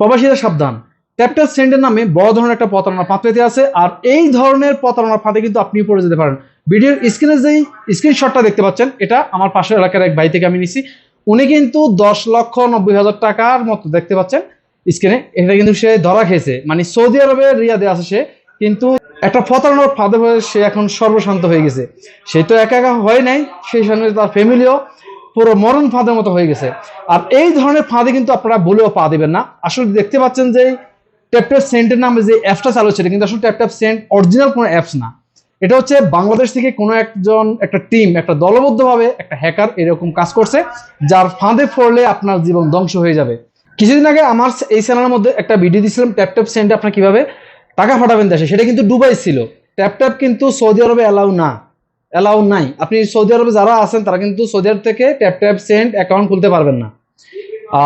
প্রবাসীরা সাবধান। ট্যাপটাপ সেন্ডের নামে বড় ধরনের একটা প্রতারণা ফাঁদ আছে, আর এই ধরনের প্রতারণার ফাঁদে কিন্তু আপনি পড়ে যেতে পারেন। ভিডিওর স্ক্রিনে যেই স্ক্রিনশটটা দেখতে পাচ্ছেন, এটা আমার পাশের এলাকার এক ভাই থেকে আমি নিছি। উনি কিন্তু দশ লক্ষ নব্বই হাজার টাকার মতো দেখতে পাচ্ছেন স্ক্রিনে এটা কিন্তু সে ধরা খেয়েছে। মানে সৌদি আরবের রিয়াদে আছে সে, কিন্তু একটা প্রতারণার ফাঁদে সে এখন সর্বশান্ত হয়ে গেছে। সে তো একা একা হয় নাই, সেই সঙ্গে তার ফ্যামিলিও পুরো মরণ ফাঁদের মতো হয়ে গেছে। আর এই ধরনের ফাঁদে কিন্তু আপনারা বলেও পা দেবেন না। আসলে দেখতে পাচ্ছেন যে ট্যাপট্যাপ সেন্টের নামে যে অ্যাপসটা চালু ছিল, কিন্তু আসলে ট্যাপট্যাপ সেন্ট অরিজিনাল কোনো অ্যাপস না। এটা হচ্ছে বাংলাদেশ থেকে কোনো একজন, একটা টিম একটা দলবদ্ধভাবে একটা হ্যাকার এরকম কাজ করছে, যার ফাঁদে পড়লে আপনার জীবন ধ্বংস হয়ে যাবে। কিছুদিন আগে আমার এই চ্যানেলের মধ্যে একটা ভিডিও দিয়েছিলাম ট্যাপট্যাপ সেন্টে আপনার কীভাবে টাকা পাঠাবেন দেশে, সেটা কিন্তু দুবাই ছিল। ট্যাপট্যাপ কিন্তু সৌদি আরবে অ্যালাউ না। অ্যালাউ নাই। আপনি সৌদি আরবে যারা আছেন, তারা কিন্তু সৌদি আরব থেকে ট্যাপ ট্যাপ সেন্ট অ্যাকাউন্ট খুলতে পারবেন না।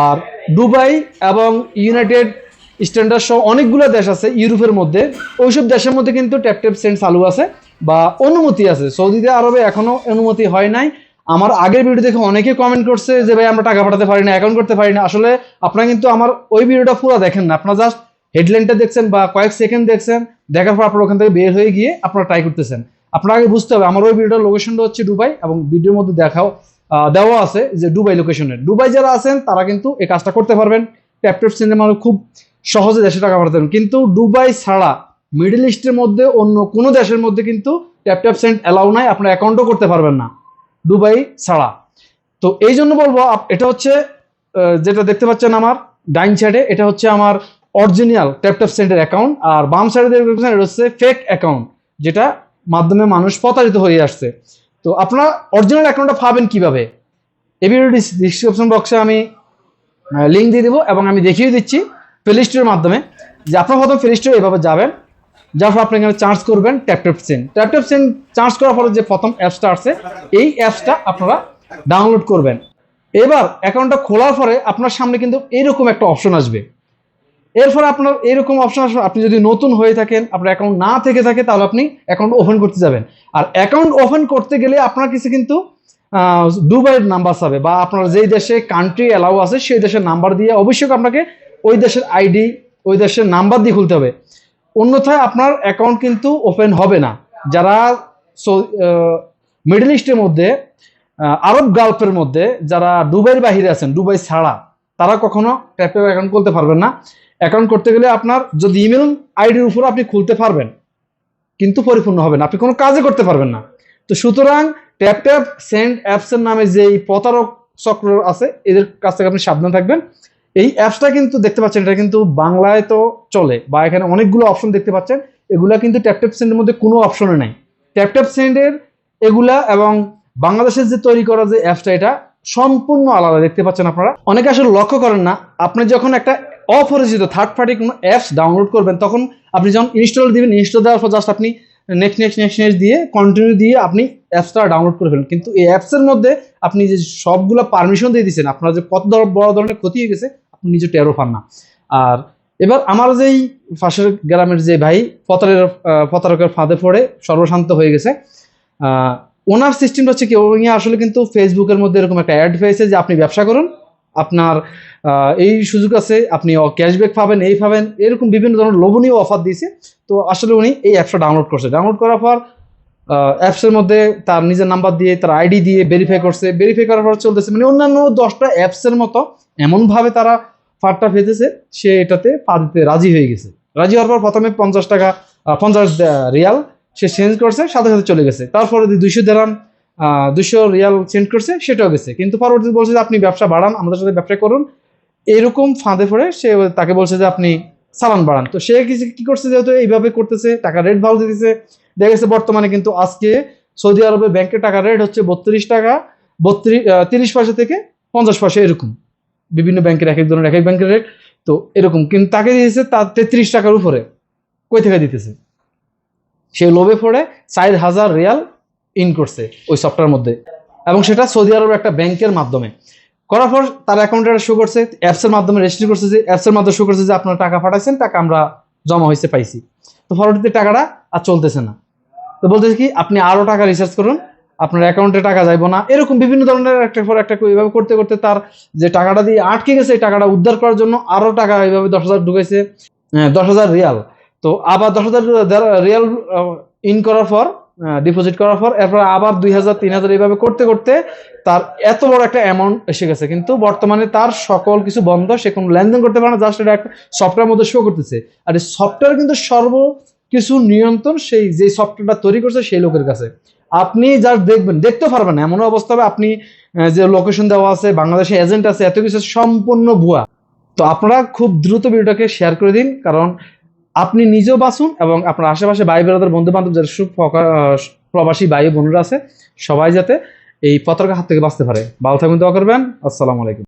আর দুবাই এবং ইউনাইটেড স্ট্যান্ডার্ড সহ অনেকগুলো দেশ আছে ইউরোপের মধ্যে। ওইসব দেশের মধ্যে কিন্তু ট্যাপ ট্যাপ সেন্ট চালু আছে বা অনুমতি আছে। সৌদিতে, আরবে এখনও অনুমতি হয় নাই। আমার আগের ভিডিও দেখে অনেকে কমেন্ট করছে যে, ভাই, আমরা টাকা পাঠাতে পারি না অ্যাকাউন্ট করতে পারি না। আসলে আপনারা কিন্তু আমার ওই ভিডিওটা পুরো দেখেন না। আপনারা জাস্ট হেডলাইনটা দেখছেন বা কয়েক সেকেন্ড দেখছেন, দেখার পর আপনারা ওখান থেকে বের হয়ে গিয়ে আপনারা ট্রাই করতেছেন। আপনার আগে বুঝতে হবে, আমার ওই ভিডিওর লোকেশনটা হচ্ছে দুবাই এবং ভিডিওর মধ্যে দেখাও দেওয়া আছে যে দুবাই লোকেশনের দুবাই যারা আছেন, তারা কিন্তু এই কাজটা করতে পারবেন। ট্যাপটপ সিনেমা খুব সহজে দেশে টাকা পাঠাতে কিন্তু দুবাই ছাড়া মিডল ইস্টের মধ্যে অন্য কোনো দেশের মধ্যে কিন্তু ট্যাপটপ সেন্ট অ্যালাউ নাই, আপনার অ্যাকাউন্টও করতে পারবেন না। দুবাই ছাড়া। তো এই জন্য বলব এটা হচ্ছে যেটা দেখতে পাচ্ছেন আমার ডাইন সাইডে এটা হচ্ছে আমার অরিজিনাল ট্যাপটপ সেন্টের অ্যাকাউন্ট আর বাম সাইডে এটা হচ্ছে ফেক অ্যাকাউন্ট যেটা মাধ্যমে মানুষ প্রতারিত হয়ে আসছে। তো আপনারা অরিজিনাল অ্যাকাউন্টটা পাবেন কীভাবে? এই ভিডিও ডিসক্রিপশন বক্সে আমি লিঙ্ক দিয়ে দেবো এবং আমি দেখিয়ে দিচ্ছি প্লে স্টোরের মাধ্যমে। যে আপনার প্রথম প্লে স্টোরে এভাবে যাবেন যার ফলে আপনি এখানে চার্জ করবেন TapTap send TapTap send charge করার ফলে যে প্রথম অ্যাপসটা আসছে এই অ্যাপসটা আপনারা ডাউনলোড করবেন। এবার অ্যাকাউন্টটা খোলার পরে আপনার সামনে কিন্তু এইরকম একটা অপশন আসবে। এরপর আপনার এরকম অপশন আসবে। আপনি যদি নতুন হয়ে থাকেন, আপনার অ্যাকাউন্ট না থেকে থাকে, তাহলে আপনি অ্যাকাউন্ট ওপেন করতে যাবেন। আর অ্যাকাউন্ট ওপেন করতে গেলে আপনার কিছু কিন্তু দুবাইয়ের নাম্বার চাবে বা আপনার যেই দেশে কান্ট্রি অ্যালাউ আছে, সেই দেশের নাম্বার দিয়ে অবশ্যই আপনাকে ওই দেশের আইডি ওই দেশের নাম্বার দিয়ে খুলতে হবে। অন্যথায় আপনার অ্যাকাউন্ট কিন্তু ওপেন হবে না। যারা মিডল ইস্টের মধ্যে আরব গালফের মধ্যে, যারা দুবাইয়ের বাহিরে আছেন, দুবাই ছাড়া, তারা কখনো ট্যাপের অ্যাকাউন্ট খুলতে পারবেন না। অ্যাকাউন্ট করতে গেলে আপনার যদি ইমেল আইডির উপর আপনি খুলতে পারবেন, কিন্তু পরিপূর্ণ হবে না। আপনি কোনো কাজে করতে পারবেন না। তো সুতরাং ট্যাপ ট্যাপ সেন্ড অ্যাপসের নামে যে এই প্রতারক চক্র আছে, এদের কাছ থেকে আপনি সাবধান থাকবেন। এই অ্যাপসটা কিন্তু দেখতে পাচ্ছেন, এটা কিন্তু বাংলায় তো চলে, বা এখানে অনেকগুলো অপশন দেখতে পাচ্ছেন। এগুলা কিন্তু ট্যাপ ট্যাপ সেন্ডের মধ্যে কোনো অপশনে নাই। ট্যাপ ট্যাপ সেন্ডের এগুলা এবং বাংলাদেশের যে তৈরি করা যে অ্যাপসটা এটা সম্পূর্ণ আলাদা। দেখতে পাচ্ছেন আপনারা? অনেকে আসলে লক্ষ্য করেন না, আপনি যখন একটা অপরিচিত থার্ড পার্টি কোনো অ্যাপস ডাউনলোড করবেন তখন আপনি যখন ইনস্টল দিবেন ইনস্টল দেওয়ার পর জাস্ট আপনি নেক্সট নেক্সট নেক্সট নেক্সট দিয়ে কন্টিনিউ দিয়ে আপনি অ্যাপসটা ডাউনলোড করে ফেলেন কিন্তু এই অ্যাপসের মধ্যে আপনি যে সবগুলো পারমিশন দিয়ে দিচ্ছেন আপনার যে কত বড় ধরনের ক্ষতি হয়ে গেছে আপনি নিজে টেরও পান না। আর এবার আমার যেই পাশের গ্রামের যে ভাই প্রতারের আহ, প্রতারকের ফাঁদে পড়ে সর্বশান্ত হয়ে গেছে ওনার সিস্টেমটা হচ্ছে কি উনি আসলে কিন্তু ফেসবুকের মধ্যে এরকম একটা অ্যাড পেয়েছে যে আপনি ব্যবসা করুন আপনার এই সুযোগ আছে, আপনি ক্যাশব্যাক পাবেন, এই পাবেন, এরকম বিভিন্ন ধরনের লোভনীয় অফার দিয়েছে। তো আসলে উনি এই অ্যাপসটা ডাউনলোড করছে। ডাউনলোড করার পর অ্যাপসের মধ্যে তার নিজের নাম্বার দিয়ে, তার আইডি দিয়ে ভেরিফাই করছে। ভেরিফাই করার পর চলতেছে মানে অন্যান্য দশটা অ্যাপসের মতো এমনভাবে তারা ফাটটা ফেতেছে সে এটাতে পা দিতে রাজি হয়ে গেছে। রাজি হওয়ার পর প্রথমে পঞ্চাশ টাকা পঞ্চাশ রিয়াল সে চেঞ্জ করছে, সাথে সাথে চলে গেছে। তারপরে দুইশো দেরাম দুশো রিয়াল চেঞ্জ করছে, সেটাও গেছে। কিন্তু পরবর্তীতে বলছে যে, আপনি ব্যবসা বাড়ান, আমাদের সাথে ব্যবসা করুন। এরকম ফাঁদে পড়ে সে তাকে বলছে যে আপনি চালান বাড়ান। তো সে কি করছে যেহেতু এইভাবে করতেছে, টাকা রেট ভালো দিতেছে দেখা গেছে বর্তমানে কিন্তু আজকে সৌদি আরবের ব্যাংকের টাকা রেট হচ্ছে বত্রিশ টাকা বত্রিশ তিরিশ পয়সা থেকে পঞ্চাশ পয়সা এরকম। বিভিন্ন ব্যাংকের এক এক ধরনের, এক এক ব্যাংকের রেট তো এরকম, কিন্তু তাকে দিয়েছে তার তেত্রিশ টাকার উপরে। কই থেকে দিতেছে? সে লোভে পড়ে চার হাজার রিয়াল ইন করছে ওই সফটওয়্যার মধ্যে। এবং সেটা সৌদি আরবের একটা ব্যাংকের মাধ্যমে। করার পর তার অ্যাকাউন্টে শো করছে অ্যাপসের মাধ্যমে রেজিস্ট্রি করছে যে অ্যাপসের মাধ্যমে শো করছে যে আপনার টাকা পাঠাইছেন, টাকা আমরা জমা হয়েছে পাইছি। তো পরবর্তীতে টাকাটা আর চলতেছে না। তো বলতেছে কি, আপনি আরও টাকা রিচার্জ করুন, আপনার অ্যাকাউন্টে টাকা যাইবো না। এরকম বিভিন্ন ধরনের একটা পর একটা এইভাবে করতে করতে তার যে টাকাটা দিয়ে আটকে গেছে, এই টাকাটা উদ্ধার করার জন্য আরও টাকা এইভাবে দশ হাজার ঢুকেছে দশ হাজার রিয়াল। তো আবার দশ হাজার রিয়াল ইন করার পর ডিপোজিট করার পর এরপর আবার দুই হাজার, তিন হাজার এইভাবে করতে করতে তার এত বড় একটা অ্যামাউন্ট এসে গেছে। কিন্তু বর্তমানে তার সকল কিছু বন্ধ, সে কোনো লেনদেন করতে পারে না জাস্ট এটা একটা সফটওয়্যার মধ্যে শো করতেছে। আর এই সফটওয়্যার কিন্তু সর্ব কিছু নিয়ন্ত্রণ সেই যে সফটওয়্যারটা তৈরি করছে সেই লোকের কাছে। আপনি যা দেখবেন, দেখতে পারবেন এমন অবস্থা হবে আপনি যে লোকেশন দেওয়া আছে, বাংলাদেশে এজেন্ট আছে, এত কিছু সম্পূর্ণ ভুয়া। তো আপনারা খুব দ্রুত ভিডিওটাকে শেয়ার করে দিন, কারণ আপনি নিজেও বাঁচুন এবং আপনার আশেপাশে ভাই বেড়াদের বন্ধু বান্ধব যারা প্রবাসী ভাই বোনরা আছে, সবাই যাতে এই পতাকার হাত থেকে বাঁচতে পারে। ভালো থাকবেন দোয়া করবেন। আসসালামু আলাইকুম।